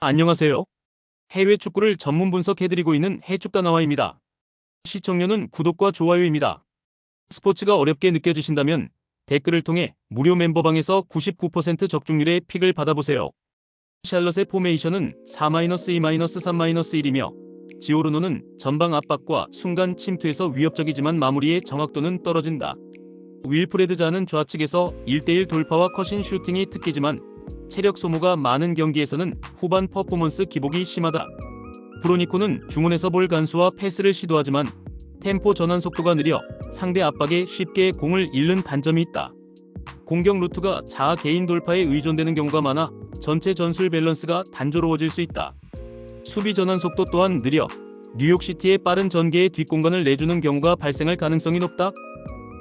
안녕하세요. 해외 축구를 전문 분석해드리고 있는 해축다나와입니다. 시청료는 구독과 좋아요입니다. 스포츠가 어렵게 느껴지신다면 댓글을 통해 무료 멤버방에서 99% 적중률의 픽을 받아보세요. 샬럿의 포메이션은 4-2-3-1이며 지오르노는 전방 압박과 순간 침투에서 위협적이지만 마무리의 정확도는 떨어진다. 윌프레드 자는 좌측에서 1대1 돌파와 컷인 슈팅이 특기지만 체력 소모가 많은 경기에서는 후반 퍼포먼스 기복이 심하다. 브로니코는 중원에서 볼 간수와 패스를 시도하지만 템포 전환 속도가 느려 상대 압박에 쉽게 공을 잃는 단점이 있다. 공격 루트가 자아 개인 돌파에 의존되는 경우가 많아 전체 전술 밸런스가 단조로워질 수 있다. 수비 전환 속도 또한 느려 뉴욕시티의 빠른 전개에 뒷공간을 내주는 경우가 발생할 가능성이 높다.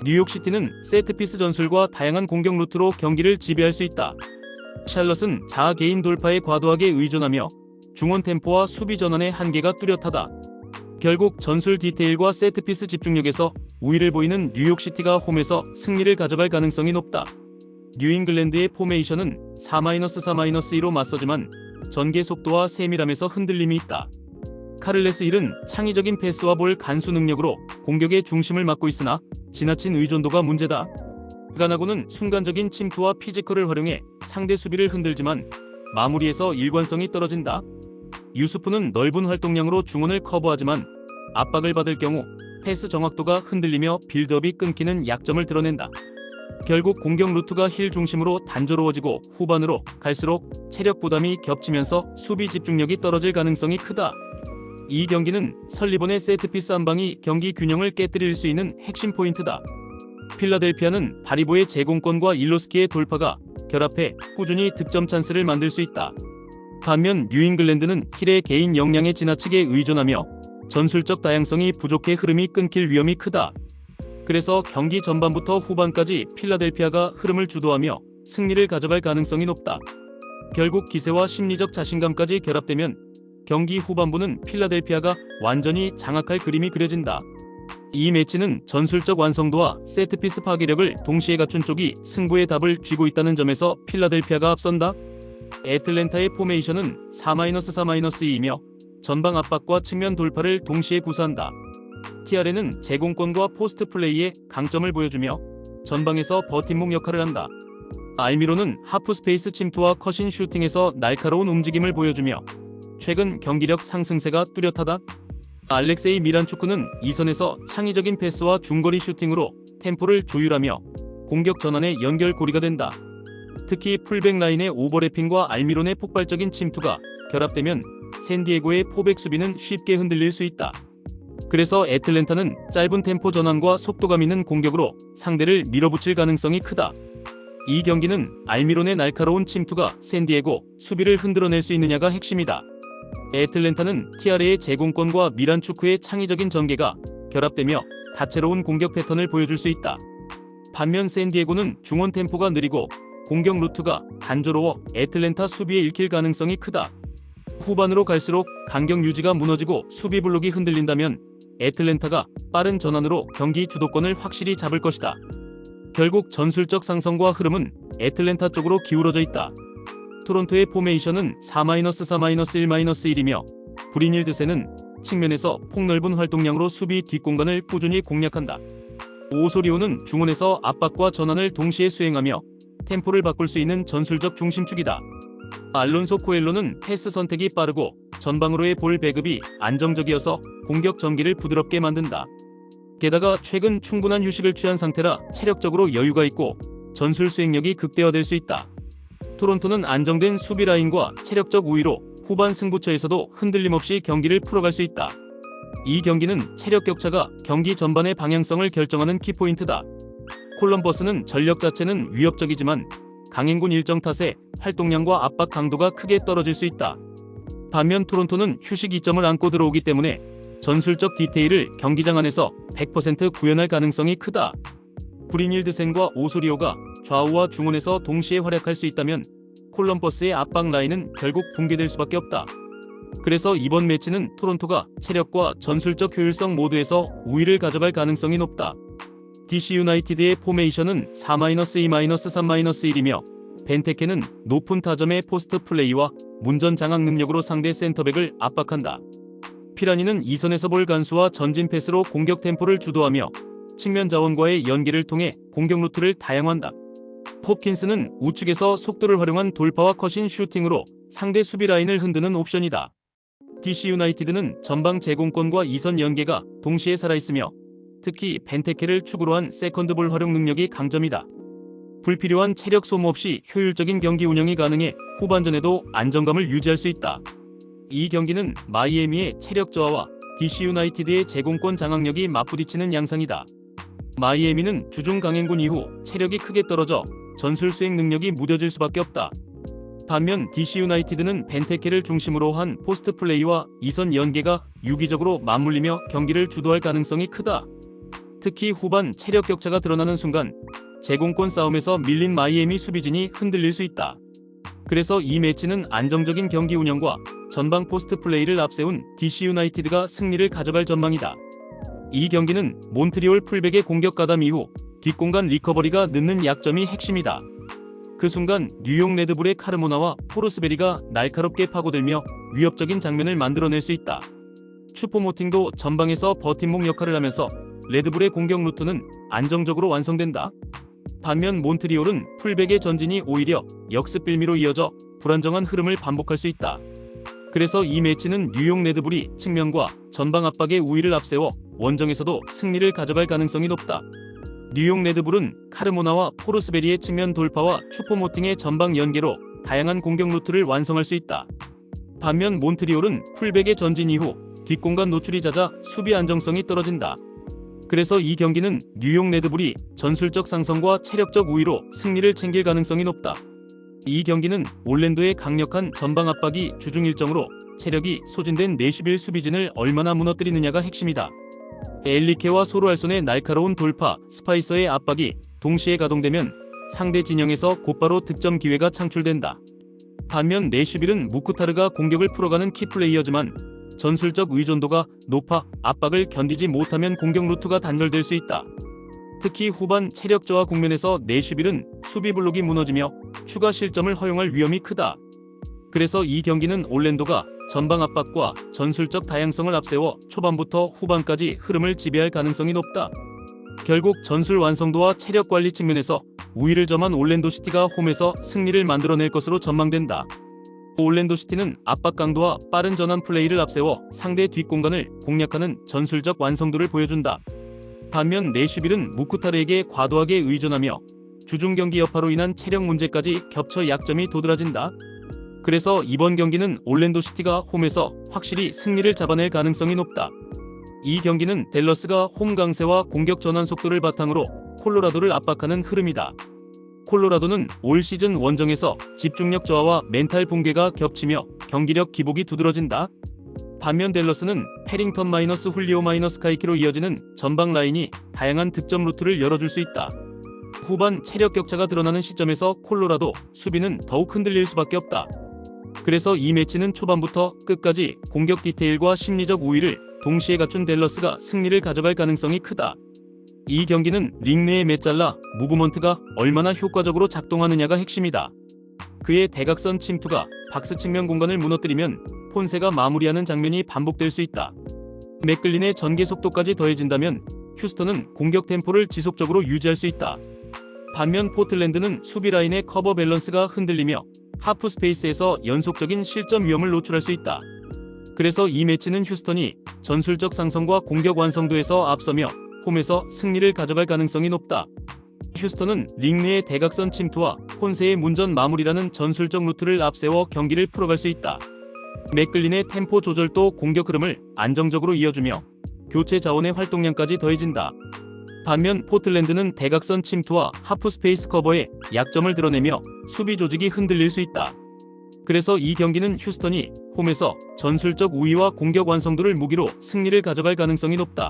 뉴욕시티는 세트피스 전술과 다양한 공격 루트로 경기를 지배할 수 있다. 샬럿은 자아 개인 돌파에 과도하게 의존하며 중원 템포와 수비 전환의 한계가 뚜렷하다. 결국 전술 디테일과 세트피스 집중력에서 우위를 보이는 뉴욕시티가 홈에서 승리를 가져갈 가능성이 높다. 뉴잉글랜드의 포메이션은 4-4-2로 맞서지만 전개 속도와 세밀함에서 흔들림이 있다. 카를레스 힐은 창의적인 패스와 볼 간수 능력으로 공격의 중심을 맡고 있으나 지나친 의존도가 문제다. 가나고는 순간적인 침투와 피지컬을 활용해 상대 수비를 흔들지만 마무리에서 일관성이 떨어진다. 유수프는 넓은 활동량으로 중원을 커버하지만 압박을 받을 경우 패스 정확도가 흔들리며 빌드업이 끊기는 약점을 드러낸다. 결국 공격 루트가 힐 중심으로 단조로워지고 후반으로 갈수록 체력 부담이 겹치면서 수비 집중력이 떨어질 가능성이 크다. 이 경기는 설리번의 세트피스 한 방이 경기 균형을 깨뜨릴 수 있는 핵심 포인트다. 필라델피아는 바리보의 제공권과 일로스키의 돌파가 결합해 꾸준히 득점 찬스를 만들 수 있다. 반면 뉴잉글랜드는 힐의 개인 역량에 지나치게 의존하며 전술적 다양성이 부족해 흐름이 끊길 위험이 크다. 그래서 경기 전반부터 후반까지 필라델피아가 흐름을 주도하며 승리를 가져갈 가능성이 높다. 결국 기세와 심리적 자신감까지 결합되면 경기 후반부는 필라델피아가 완전히 장악할 그림이 그려진다. 이 매치는 전술적 완성도와 세트피스 파괴력을 동시에 갖춘 쪽이 승부의 답을 쥐고 있다는 점에서 필라델피아가 앞선다. 애틀랜타의 포메이션은 4-4-2이며 전방 압박과 측면 돌파를 동시에 구사한다. TRN은 제공권과 포스트 플레이에 강점을 보여주며 전방에서 버팀목 역할을 한다. 알미로는 하프 스페이스 침투와 컷인 슈팅에서 날카로운 움직임을 보여주며 최근 경기력 상승세가 뚜렷하다. 알렉세이 미란추크는 이선에서 창의적인 패스와 중거리 슈팅으로 템포를 조율하며 공격 전환의 연결고리가 된다. 특히 풀백 라인의 오버래핑과 알미론의 폭발적인 침투가 결합되면 샌디에고의 포백 수비는 쉽게 흔들릴 수 있다. 그래서 애틀랜타는 짧은 템포 전환과 속도감 있는 공격으로 상대를 밀어붙일 가능성이 크다. 이 경기는 알미론의 날카로운 침투가 샌디에고 수비를 흔들어낼 수 있느냐가 핵심이다. 애틀랜타는 티아레의 제공권과 미란 축구의 창의적인 전개가 결합되며 다채로운 공격 패턴을 보여줄 수 있다. 반면 샌디에고는 중원 템포가 느리고 공격 루트가 단조로워 애틀랜타 수비에 읽힐 가능성이 크다. 후반으로 갈수록 간격 유지가 무너지고 수비 블록이 흔들린다면 애틀랜타가 빠른 전환으로 경기 주도권을 확실히 잡을 것이다. 결국 전술적 상성과 흐름은 애틀랜타 쪽으로 기울어져 있다. 토론토의 포메이션은 4-4-1-1이며 브리닐 드세는 측면에서 폭넓은 활동량으로 수비 뒷공간을 꾸준히 공략한다. 오소리오는 중원에서 압박과 전환을 동시에 수행하며 템포를 바꿀 수 있는 전술적 중심축이다. 알론소 코엘로는 패스 선택이 빠르고 전방으로의 볼 배급이 안정적이어서 공격 전기를 부드럽게 만든다. 게다가 최근 충분한 휴식을 취한 상태라 체력적으로 여유가 있고 전술 수행력이 극대화될 수 있다. 토론토는 안정된 수비 라인과 체력적 우위로 후반 승부처에서도 흔들림 없이 경기를 풀어갈 수 있다. 이 경기는 체력 격차가 경기 전반의 방향성을 결정하는 키포인트다. 콜럼버스는 전력 자체는 위협적이지만 강행군 일정 탓에 활동량과 압박 강도가 크게 떨어질 수 있다. 반면 토론토는 휴식 이점을 안고 들어오기 때문에 전술적 디테일을 경기장 안에서 100% 구현할 가능성이 크다. 브리닐드센과 오소리오가 좌우와 중원에서 동시에 활약할 수 있다면 콜럼버스의 압박 라인은 결국 붕괴될 수밖에 없다. 그래서 이번 매치는 토론토가 체력과 전술적 효율성 모두에서 우위를 가져갈 가능성이 높다. DC 유나이티드의 포메이션은 4-2-3-1이며 벤테케는 높은 타점의 포스트 플레이와 문전 장악 능력으로 상대 센터백을 압박한다. 피라니는 이선에서 볼 간수와 전진 패스로 공격 템포를 주도하며 측면 자원과의 연계를 통해 공격 루트를 다양화한다. 홉킨스는 우측에서 속도를 활용한 돌파와 컷인 슈팅으로 상대 수비 라인을 흔드는 옵션이다. DC 유나이티드는 전방 제공권과 이선 연계가 동시에 살아있으며 특히 벤테케를 축으로 한 세컨드볼 활용 능력이 강점이다. 불필요한 체력 소모 없이 효율적인 경기 운영이 가능해 후반전에도 안정감을 유지할 수 있다. 이 경기는 마이애미의 체력 저하와 DC 유나이티드의 제공권 장악력이 맞부딪히는 양상이다. 마이애미는 주중 강행군 이후 체력이 크게 떨어져 전술 수행 능력이 무뎌질 수밖에 없다. 반면 DC 유나이티드는 벤테케를 중심으로 한 포스트 플레이와 이선 연계가 유기적으로 맞물리며 경기를 주도할 가능성이 크다. 특히 후반 체력 격차가 드러나는 순간 제공권 싸움에서 밀린 마이애미 수비진이 흔들릴 수 있다. 그래서 이 매치는 안정적인 경기 운영과 전방 포스트 플레이를 앞세운 DC 유나이티드가 승리를 가져갈 전망이다. 이 경기는 몬트리올 풀백의 공격 가담 이후 뒷공간 리커버리가 늦는 약점이 핵심이다. 그 순간 뉴욕 레드불의 카르모나와 포르스베리가 날카롭게 파고들며 위협적인 장면을 만들어낼 수 있다. 슈퍼모팅도 전방에서 버팀목 역할을 하면서 레드불의 공격 루트는 안정적으로 완성된다. 반면 몬트리올은 풀백의 전진이 오히려 역습 빌미로 이어져 불안정한 흐름을 반복할 수 있다. 그래서 이 매치는 뉴욕 레드불이 측면과 전방 압박의 우위를 앞세워 원정에서도 승리를 가져갈 가능성이 높다. 뉴욕 레드불은 카르모나와 포르스베리의 측면 돌파와 슈퍼모팅의 전방 연계로 다양한 공격 루트를 완성할 수 있다. 반면 몬트리올은 풀백의 전진 이후 뒷공간 노출이 잦아 수비 안정성이 떨어진다. 그래서 이 경기는 뉴욕 레드불이 전술적 상성과 체력적 우위로 승리를 챙길 가능성이 높다. 이 경기는 올랜도의 강력한 전방 압박이 주중 일정으로 체력이 소진된 내슈빌 수비진을 얼마나 무너뜨리느냐가 핵심이다. 엘리케와 소로알손의 날카로운 돌파, 스파이서의 압박이 동시에 가동되면 상대 진영에서 곧바로 득점 기회가 창출된다. 반면 내슈빌은 무쿠타르가 공격을 풀어가는 키플레이어지만 전술적 의존도가 높아 압박을 견디지 못하면 공격 루트가 단절될 수 있다. 특히 후반 체력 저하 국면에서 내슈빌은 수비 블록이 무너지며 추가 실점을 허용할 위험이 크다. 그래서 이 경기는 올랜도가 전방 압박과 전술적 다양성을 앞세워 초반부터 후반까지 흐름을 지배할 가능성이 높다. 결국 전술 완성도와 체력 관리 측면에서 우위를 점한 올랜도 시티가 홈에서 승리를 만들어낼 것으로 전망된다. 올랜도 시티는 압박 강도와 빠른 전환 플레이를 앞세워 상대 뒷공간을 공략하는 전술적 완성도를 보여준다. 반면 내슈빌은 무쿠타르에게 과도하게 의존하며 주중 경기 여파로 인한 체력 문제까지 겹쳐 약점이 도드라진다. 그래서 이번 경기는 올랜도 시티가 홈에서 확실히 승리를 잡아낼 가능성이 높다. 이 경기는 댈러스가 홈 강세와 공격 전환 속도를 바탕으로 콜로라도를 압박하는 흐름이다. 콜로라도는 올 시즌 원정에서 집중력 저하와 멘탈 붕괴가 겹치며 경기력 기복이 두드러진다. 반면 댈러스는 패링턴 마이너스 훌리오 마이너스 카이키로 이어지는 전방 라인이 다양한 득점 루트를 열어줄 수 있다. 후반 체력 격차가 드러나는 시점에서 콜로라도 수비는 더욱 흔들릴 수밖에 없다. 그래서 이 매치는 초반부터 끝까지 공격 디테일과 심리적 우위를 동시에 갖춘 댈러스가 승리를 가져갈 가능성이 크다. 이 경기는 링 내의 메잘라 무브먼트가 얼마나 효과적으로 작동하느냐가 핵심이다. 그의 대각선 침투가 박스 측면 공간을 무너뜨리면 폰세가 마무리하는 장면이 반복될 수 있다. 맥글린의 전개 속도까지 더해진다면 휴스턴은 공격 템포를 지속적으로 유지할 수 있다. 반면 포틀랜드는 수비 라인의 커버 밸런스가 흔들리며 하프 스페이스에서 연속적인 실점 위험을 노출할 수 있다. 그래서 이 매치는 휴스턴이 전술적 상성과 공격 완성도에서 앞서며 홈에서 승리를 가져갈 가능성이 높다. 휴스턴은 링 내의 대각선 침투와 폰세의 문전 마무리라는 전술적 루트를 앞세워 경기를 풀어갈 수 있다. 맥글린의 템포 조절도 공격 흐름을 안정적으로 이어주며 교체 자원의 활동량까지 더해진다. 반면 포틀랜드는 대각선 침투와 하프 스페이스 커버에 약점을 드러내며 수비 조직이 흔들릴 수 있다. 그래서 이 경기는 휴스턴이 홈에서 전술적 우위와 공격 완성도를 무기로 승리를 가져갈 가능성이 높다.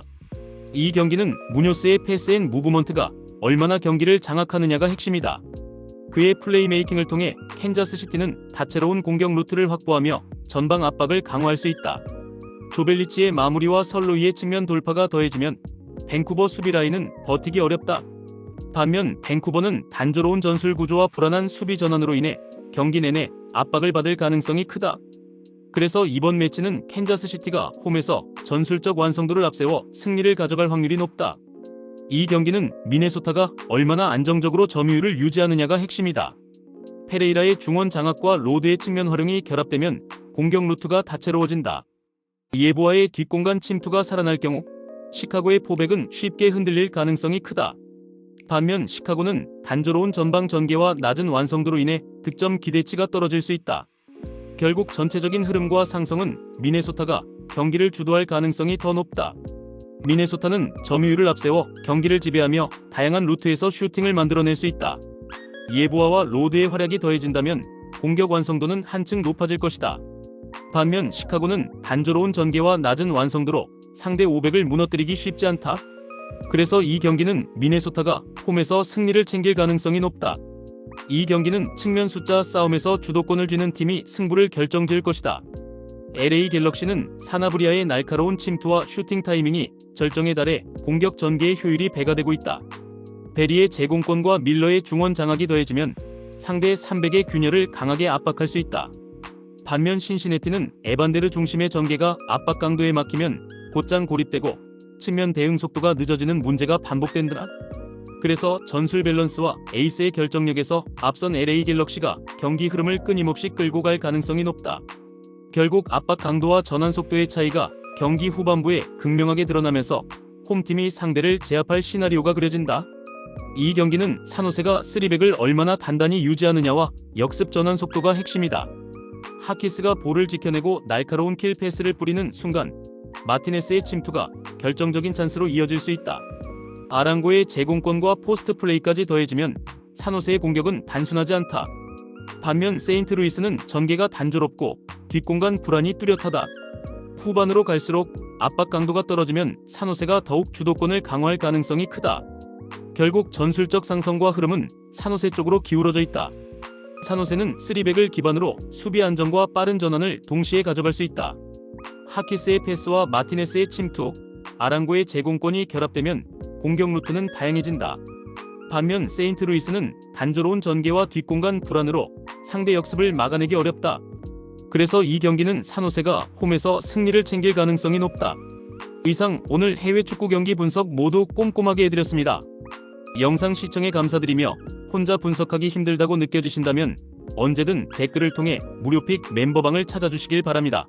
이 경기는 무뇨스의 패스 앤 무브먼트가 얼마나 경기를 장악하느냐가 핵심이다. 그의 플레이메이킹을 통해 캔자스 시티는 다채로운 공격 루트를 확보하며 전방 압박을 강화할 수 있다. 조벨리치의 마무리와 설로이의 측면 돌파가 더해지면 밴쿠버 수비 라인은 버티기 어렵다. 반면 밴쿠버는 단조로운 전술 구조와 불안한 수비 전환으로 인해 경기 내내 압박을 받을 가능성이 크다. 그래서 이번 매치는 캔자스 시티가 홈에서 전술적 완성도를 앞세워 승리를 가져갈 확률이 높다. 이 경기는 미네소타가 얼마나 안정적으로 점유율을 유지하느냐가 핵심이다. 페레이라의 중원 장악과 로드의 측면 활용이 결합되면 공격 루트가 다채로워진다. 예보와의 뒷공간 침투가 살아날 경우 시카고의 포백은 쉽게 흔들릴 가능성이 크다. 반면 시카고는 단조로운 전방 전개와 낮은 완성도로 인해 득점 기대치가 떨어질 수 있다. 결국 전체적인 흐름과 상성은 미네소타가 경기를 주도할 가능성이 더 높다. 미네소타는 점유율을 앞세워 경기를 지배하며 다양한 루트에서 슈팅을 만들어낼 수 있다. 예보아와 로드의 활약이 더해진다면 공격 완성도는 한층 높아질 것이다. 반면 시카고는 단조로운 전개와 낮은 완성도로 상대 500을 무너뜨리기 쉽지 않다. 그래서 이 경기는 미네소타가 홈에서 승리를 챙길 가능성이 높다. 이 경기는 측면 숫자 싸움에서 주도권을 쥐는 팀이 승부를 결정지을 것이다. LA 갤럭시는 사나브리아의 날카로운 침투와 슈팅 타이밍이 절정에 달해 공격 전개의 효율이 배가 되고 있다. 베리의 제공권과 밀러의 중원 장악이 더해지면 상대 300의 균열을 강하게 압박할 수 있다. 반면 신시내티는 에반데르 중심의 전개가 압박 강도에 막히면 곧장 고립되고 측면 대응 속도가 늦어지는 문제가 반복된다. 그래서 전술 밸런스와 에이스의 결정력에서 앞선 LA 갤럭시가 경기 흐름을 끊임없이 끌고 갈 가능성이 높다. 결국 압박 강도와 전환 속도의 차이가 경기 후반부에 극명하게 드러나면서 홈팀이 상대를 제압할 시나리오가 그려진다. 이 경기는 산호세가 3백을 얼마나 단단히 유지하느냐와 역습 전환 속도가 핵심이다. 하키스가 볼을 지켜내고 날카로운 킬 패스를 뿌리는 순간 마티네스의 침투가 결정적인 찬스로 이어질 수 있다. 아랑고의 제공권과 포스트 플레이까지 더해지면 산호세의 공격은 단순하지 않다. 반면 세인트루이스는 전개가 단조롭고 뒷공간 불안이 뚜렷하다. 후반으로 갈수록 압박 강도가 떨어지면 산호세가 더욱 주도권을 강화할 가능성이 크다. 결국 전술적 상성과 흐름은 산호세 쪽으로 기울어져 있다. 산호세는 3백을 기반으로 수비 안정과 빠른 전환을 동시에 가져갈 수 있다. 하키스의 패스와 마티네스의 침투, 아랑고의 제공권이 결합되면 공격 루트는 다양해진다. 반면 세인트루이스는 단조로운 전개와 뒷공간 불안으로 상대 역습을 막아내기 어렵다. 그래서 이 경기는 산호세가 홈에서 승리를 챙길 가능성이 높다. 이상 오늘 해외 축구 경기 분석 모두 꼼꼼하게 해드렸습니다. 영상 시청에 감사드리며 혼자 분석하기 힘들다고 느껴지신다면 언제든 댓글을 통해 무료픽 멤버방을 찾아주시길 바랍니다.